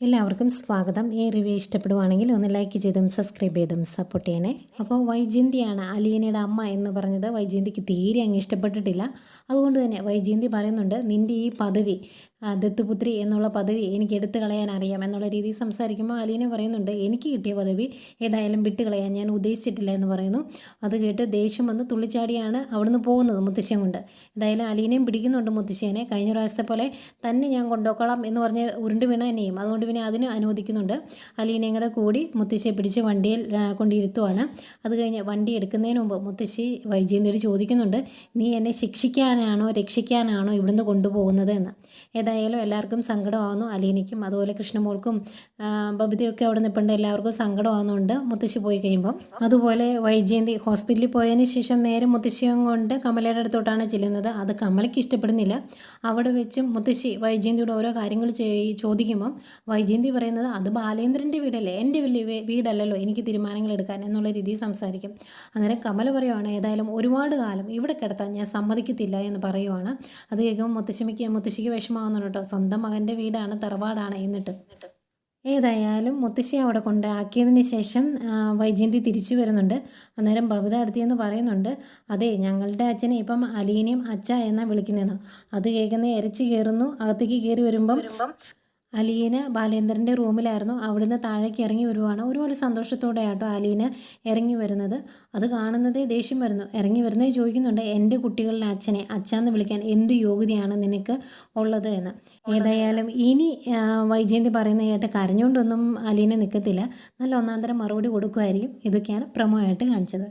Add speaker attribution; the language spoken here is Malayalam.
Speaker 1: എല്ലാവർക്കും സ്വാഗതം. ഈ റിവ്യൂ ഇഷ്ടപ്പെടുവാണെങ്കിൽ ഒന്ന് ലൈക്ക് ചെയ്തും സബ്സ്ക്രൈബ് ചെയ്തും സപ്പോർട്ട് ചെയ്യണേ. അപ്പോൾ വൈജയന്തിയാണ് അലീനയുടെ അമ്മ എന്ന് പറഞ്ഞത്. വൈജയന്തിക്ക് തീരെ അങ്ങ് ഇഷ്ടപ്പെട്ടിട്ടില്ല. അതുകൊണ്ട് തന്നെ വൈജയന്തി പറയുന്നുണ്ട് നിന്റെ ഈ പദവി ദത്തുപുത്രി എന്നുള്ള പദവി എനിക്ക് എടുത്തു കളയാൻ അറിയാം എന്നുള്ള രീതിയിൽ സംസാരിക്കുമ്പോൾ അലീന പറയുന്നുണ്ട് എനിക്ക് കിട്ടിയ പദവി ഏതായാലും വിട്ട് കളയാൻ ഞാൻ ഉദ്ദേശിച്ചിട്ടില്ല എന്ന് പറയുന്നു. അത് കേട്ട് ദേഷ്യം വന്ന് തുള്ളിച്ചാടിയാണ് അവിടുന്ന് പോകുന്നത് മുത്തശ്ശൻ കൊണ്ട്. എന്തായാലും അലീനയും പിടിക്കുന്നുണ്ട് മുത്തശ്ശേനെ കഴിഞ്ഞ പ്രാവശ്യത്തെ പോലെ തന്നെ ഞാൻ കൊണ്ടുപോക്കോളാം എന്ന് പറഞ്ഞ് ഉരുണ്ട് വീണ എന്നെയും. അതുകൊണ്ട് പിന്നെ അതിന് അനുവദിക്കുന്നുണ്ട്. അലീനയും കൂടെ കൂടി മുത്തശ്ശിയെ പിടിച്ച് വണ്ടിയിൽ കൊണ്ടിരുത്തുവാണ്. അത് കഴിഞ്ഞ് വണ്ടി എടുക്കുന്നതിന് മുമ്പ് മുത്തശ്ശി വൈജയന്തിയോട് ചോദിക്കുന്നുണ്ട് നീ എന്നെ ശിക്ഷിക്കാനാണോ രക്ഷിക്കാനാണോ ഇവിടുന്ന് കൊണ്ടുപോകുന്നത് എന്ന്. ഏതായാലും എല്ലാവർക്കും സങ്കടമാകുന്നു അലീനയ്ക്കും അതുപോലെ കൃഷ്ണമോൾക്കും ബബിതയൊക്കെ അവിടെ നിൽപ്പുണ്ട് എല്ലാവർക്കും സങ്കടമാകുന്നുണ്ട് മുത്തശ്ശി പോയി കഴിയുമ്പോൾ അതുപോലെ വൈജയന്തി ഹോസ്പിറ്റലിൽ പോയതിന് ശേഷം നേരെ മുത്തശ്ശിയും കൊണ്ട് കമലയുടെ അടുത്തോട്ടാണ് ചെല്ലുന്നത്. അത് കമലയ്ക്ക് ഇഷ്ടപ്പെടുന്നില്ല. അവിടെ വെച്ചും മുത്തശ്ശി വൈജയന്തിയോട് ഓരോ കാര്യങ്ങൾ ചോദിക്കുമ്പം വൈജയന്തി പറയുന്നത് അത് ബാലേന്ദ്രന്റെ വീടല്ലേ? എന്റെ വലിയ വീടല്ലല്ലോ? എനിക്ക് തീരുമാനങ്ങൾ എടുക്കാൻ എന്നുള്ള രീതിയിൽ സംസാരിക്കും. അന്നേരം കമല പറയുവാണ് ഏതായാലും ഒരുപാട് കാലം ഇവിടെ കിടത്താൻ ഞാൻ സമ്മതിക്കത്തില്ല എന്ന് പറയുവാണ്. അത് കേൾക്കുമ്പോൾ മുത്തശ്ശിക്ക് മുത്തശ്ശിക്ക് വിഷമാകുന്നുണ്ട് കേട്ടോ. സ്വന്തം മകന്റെ വീടാണ് തറവാടാണ് എന്നിട്ട്. ഏതായാലും മുത്തശ്ശി അവിടെ കൊണ്ടാക്കിയതിന് ശേഷം വൈജയന്തി തിരിച്ചു വരുന്നുണ്ട്. അന്നേരം ബബിത അടുത്തിയെന്ന് പറയുന്നുണ്ട് അതെ ഞങ്ങളുടെ അച്ഛനെ ഇപ്പം അലീനയും അച്ഛ എന്നാണ് വിളിക്കുന്നതെന്ന്. അത് കേൾക്കുന്ന ഇരച്ചു കയറുന്നു അകത്തേക്ക് കയറി വരുമ്പം അലീന ബാലേന്ദ്രന്റെ റൂമിലായിരുന്നു. അവിടുന്ന് താഴേക്ക് ഇറങ്ങി വരുവാണ്. ഒരുപാട് സന്തോഷത്തോടെ ആട്ടോ അലീന ഇറങ്ങി വരുന്നത്. അത് കാണുന്നതേ ദേഷ്യം വരുന്നു. ഇറങ്ങി വരുന്നത് ചോദിക്കുന്നുണ്ട് എന്റെ കുട്ടികളുടെ അച്ഛനെ അച്ഛാന്ന് വിളിക്കാൻ എന്ത് യോഗ്യതയാണ് നിനക്ക് ഉള്ളത് എന്ന്? ഏതായാലും ഇനി വൈജയന്തി പറയുന്ന കേട്ട് കരഞ്ഞുകൊണ്ടൊന്നും അലീന നിൽക്കത്തില്ല നല്ല ഒന്നാന്തരം മറുപടി കൊടുക്കുമായിരിക്കും. ഇതൊക്കെയാണ് പ്രമോ ആയിട്ട് കാണിച്ചത്.